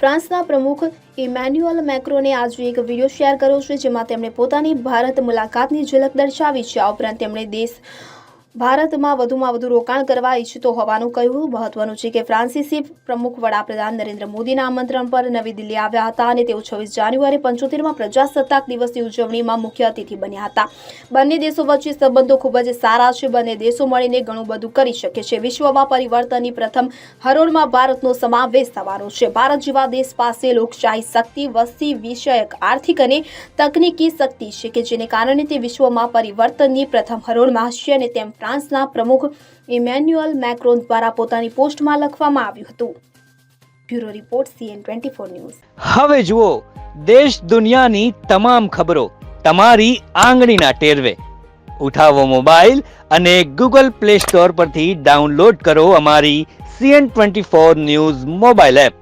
ફ્રાન્સના પ્રમુખ ઇમેન્યુઅલ મેક્રોને આજે એક વીડિયો શેર કર્યો છે, જેમાં તેમણે પોતાની ભારત મુલાકાતની ઝલક દર્શાવી છે. આ ઉપરાંત તેમણે દેશ ભારતમાં વધુમાં વધુ રોકાણ કરવા ઈચ્છતો હોવાનું કહ્યું. મહત્વનું છે કે ફ્રાન્સિસી પ્રમુખ વડાપ્રધાન નરેન્દ્ર મોદીના આમંત્રણ પર નવી દિલ્હી આવ્યા હતા અને તેઓ છવ્વીસ જાન્યુઆરી પંચોતેરમાં પ્રજાસત્તાક દિવસની ઉજવણીમાં મુખ્ય અતિથિ બન્યા હતા. બંને દેશો વચ્ચે સંબંધો ખૂબ જ સારા છે. બંને દેશો મળીને ઘણું બધું કરી શકે છે. વિશ્વમાં પરિવર્તનની પ્રથમ હરોળમાં ભારતનો સમાવેશ થવાનો છે. ભારત જેવા દેશ પાસે લોકશાહી શક્તિ, વસ્તી વિષયક આર્થિક અને તકનીકી શક્તિ છે કે જેને કારણે તે વિશ્વમાં પરિવર્તનની પ્રથમ હરોળમાં હશે અને તેમ ફ્રાન્સના પ્રમુખ ઇમેન્યુઅલ મેક્રોન દ્વારા પોતાની પોસ્ટમાં લખવામાં આવ્યું હતું. Bureau report CN twenty four news. હવે જુઓ, દેશ દુનિયાની તમામ ખબરો તમારી આંગળીના ટેરવે. ઉઠાવો મોબાઈલ અને ગૂગલ પ્લે સ્ટોર પરથી ડાઉનલોડ કરો અમારી CN twenty four news mobile app.